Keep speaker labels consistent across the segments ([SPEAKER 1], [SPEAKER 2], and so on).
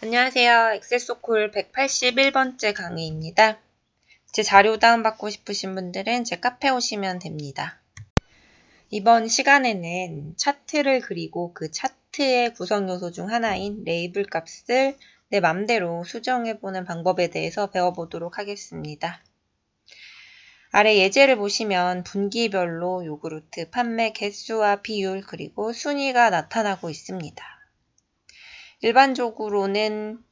[SPEAKER 1] 안녕하세요. 엑셀소콜 181번째 강의입니다. 제 자료 다운받고 싶으신 분들은 제 카페 오시면 됩니다. 이번 시간에는 차트를 그리고 그 차트의 구성 요소 중 하나인 레이블 값을 내 맘대로 수정해보는 방법에 대해서 배워보도록 하겠습니다. 아래 예제를 보시면 분기별로 요구르트 판매 개수와 비율 그리고 순위가 나타나고 있습니다. 일반적으로는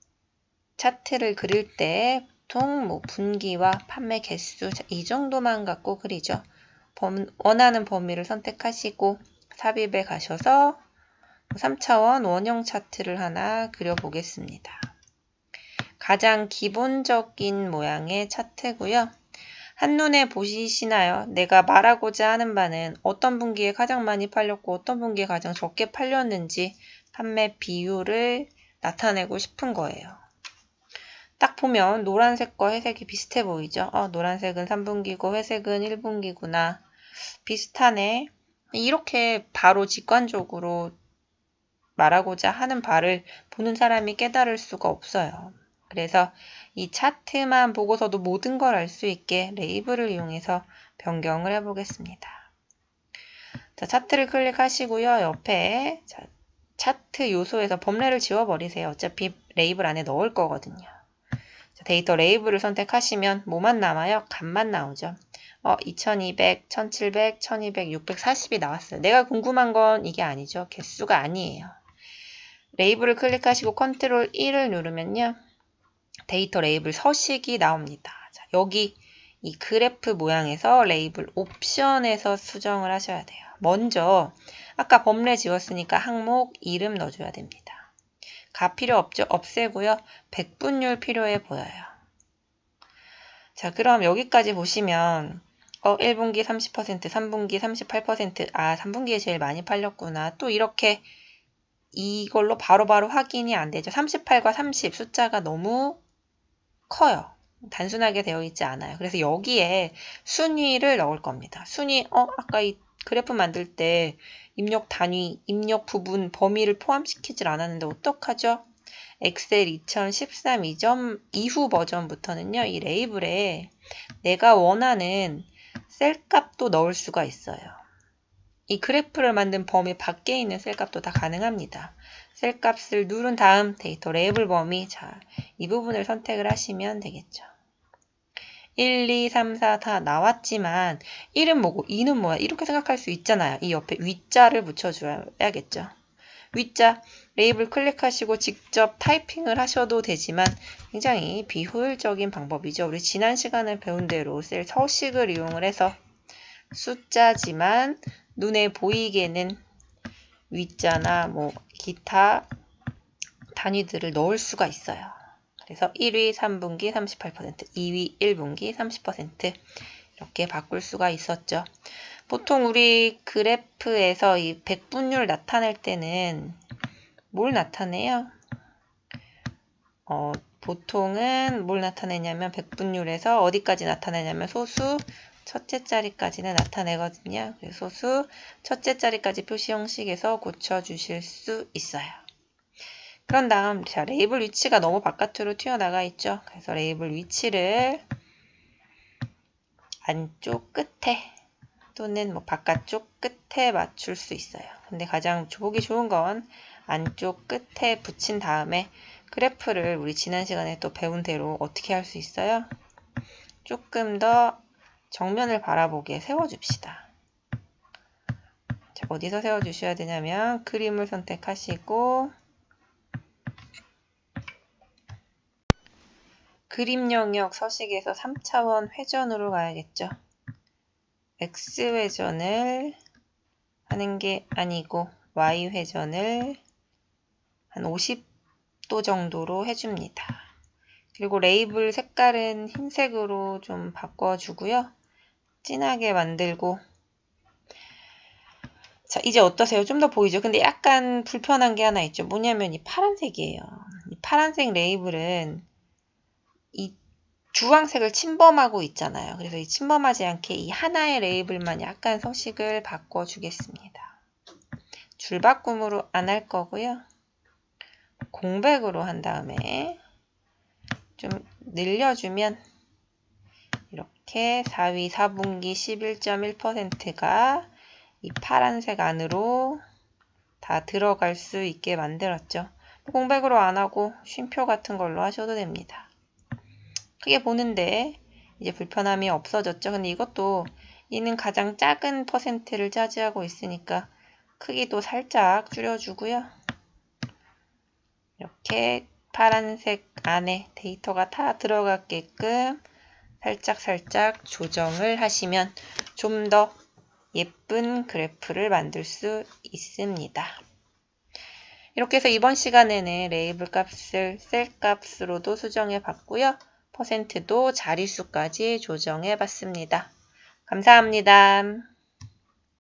[SPEAKER 1] 차트를 그릴 때 보통 뭐 분기와 판매 개수 이 정도만 갖고 그리죠. 범, 원하는 범위를 선택하시고 삽입에 가셔서 3차원 원형 차트를 하나 그려보겠습니다. 가장 기본적인 모양의 차트고요. 한눈에 보시시나요? 내가 말하고자 하는 바는 어떤 분기에 가장 많이 팔렸고 어떤 분기에 가장 적게 팔렸는지 판매 비율을 나타내고 싶은 거예요. 딱 보면 노란색과 회색이 비슷해 보이죠? 어, 노란색은 3분기고 회색은 1분기구나. 비슷하네. 이렇게 바로 직관적으로 말하고자 하는 바를 보는 사람이 깨달을 수가 없어요. 그래서 이 차트만 보고서도 모든 걸 알 수 있게 레이블을 이용해서 변경을 해보겠습니다. 자, 차트를 클릭하시고요. 옆에 자, 차트 요소에서 범례를 지워버리세요. 어차피 레이블 안에 넣을 거거든요. 데이터 레이블을 선택하시면 뭐만 남아요? 값만 나오죠. 어, 2200, 1700, 1200, 640이 나왔어요. 내가 궁금한 건 이게 아니죠. 개수가 아니에요. 레이블을 클릭하시고 컨트롤 1을 누르면요. 데이터 레이블 서식이 나옵니다. 자, 여기 이 그래프 모양에서 레이블 옵션에서 수정을 하셔야 돼요. 먼저 아까 범례 지웠으니까 항목 이름 넣어줘야 됩니다. 가 필요 없죠? 없애고요. 백분율 필요해 보여요. 자, 그럼 여기까지 보시면 어, 1분기 30%, 3분기 38%, 아, 3분기에 제일 많이 팔렸구나. 또 이렇게 이걸로 바로바로 바로 확인이 안 되죠. 38과 30 숫자가 너무 커요. 단순하게 되어 있지 않아요. 그래서 여기에 순위를 넣을 겁니다. 순위, 어, 아까 이 그래프 만들 때 입력 단위, 입력 부분, 범위를 포함시키질 않았는데 어떡하죠? 엑셀 2013 이전 이후 버전부터는요. 이 레이블에 내가 원하는 셀 값도 넣을 수가 있어요. 이 그래프를 만든 범위 밖에 있는 셀 값도 다 가능합니다. 셀 값을 누른 다음 데이터 레이블 범위 자, 이 부분을 선택을 하시면 되겠죠. 1, 2, 3, 4 다 나왔지만 1은 뭐고 2는 뭐야 이렇게 생각할 수 있잖아요. 이 옆에 위자를 붙여줘야겠죠. 위자 레이블 클릭하시고 직접 타이핑을 하셔도 되지만 굉장히 비효율적인 방법이죠. 우리 지난 시간에 배운 대로 셀 서식을 이용을 해서 숫자지만 눈에 보이게는 위자나 뭐 기타 단위들을 넣을 수가 있어요. 그래서 1위 3분기 38%, 2위 1분기 30% 이렇게 바꿀 수가 있었죠. 보통 우리 그래프에서 이 백분율 나타낼 때는 뭘 나타내요? 어, 보통은 뭘 나타내냐면 백분율에서 어디까지 나타내냐면 소수 첫째 자리까지는 나타내거든요. 그래서 소수 첫째 자리까지 표시 형식에서 고쳐 주실 수 있어요. 그런 다음 자 레이블 위치가 너무 바깥으로 튀어나가 있죠. 그래서 레이블 위치를 안쪽 끝에 또는 뭐 바깥쪽 끝에 맞출 수 있어요. 근데 가장 보기 좋은 건 안쪽 끝에 붙인 다음에 그래프를 우리 지난 시간에 또 배운 대로 어떻게 할 수 있어요? 조금 더 정면을 바라보게 세워줍시다. 자, 어디서 세워주셔야 되냐면 그림을 선택하시고 그림 영역 서식에서 3차원 회전으로 가야겠죠. X회전을 하는 게 아니고 Y회전을 한 50도 정도로 해줍니다. 그리고 레이블 색깔은 흰색으로 좀 바꿔주고요. 진하게 만들고 자 이제 어떠세요? 좀 더 보이죠? 근데 약간 불편한 게 하나 있죠. 뭐냐면 이 파란색이에요. 이 파란색 레이블은 이 주황색을 침범하고 있잖아요. 그래서 이 침범하지 않게 이 하나의 레이블만 약간 서식을 바꿔주겠습니다. 줄바꿈으로 안 할 거고요. 공백으로 한 다음에 좀 늘려주면 이렇게 4위 4분기 11.1%가 이 파란색 안으로 다 들어갈 수 있게 만들었죠. 공백으로 안 하고 쉼표 같은 걸로 하셔도 됩니다. 크게 보는데 이제 불편함이 없어졌죠. 근데 이것도 이는 가장 작은 퍼센트를 차지하고 있으니까 크기도 살짝 줄여주고요. 이렇게 파란색 안에 데이터가 다 들어가게끔 살짝 살짝 조정을 하시면 좀 더 예쁜 그래프를 만들 수 있습니다. 이렇게 해서 이번 시간에는 레이블 값을 셀 값으로도 수정해 봤고요. 퍼센트도 자릿수까지 조정해 봤습니다. 감사합니다.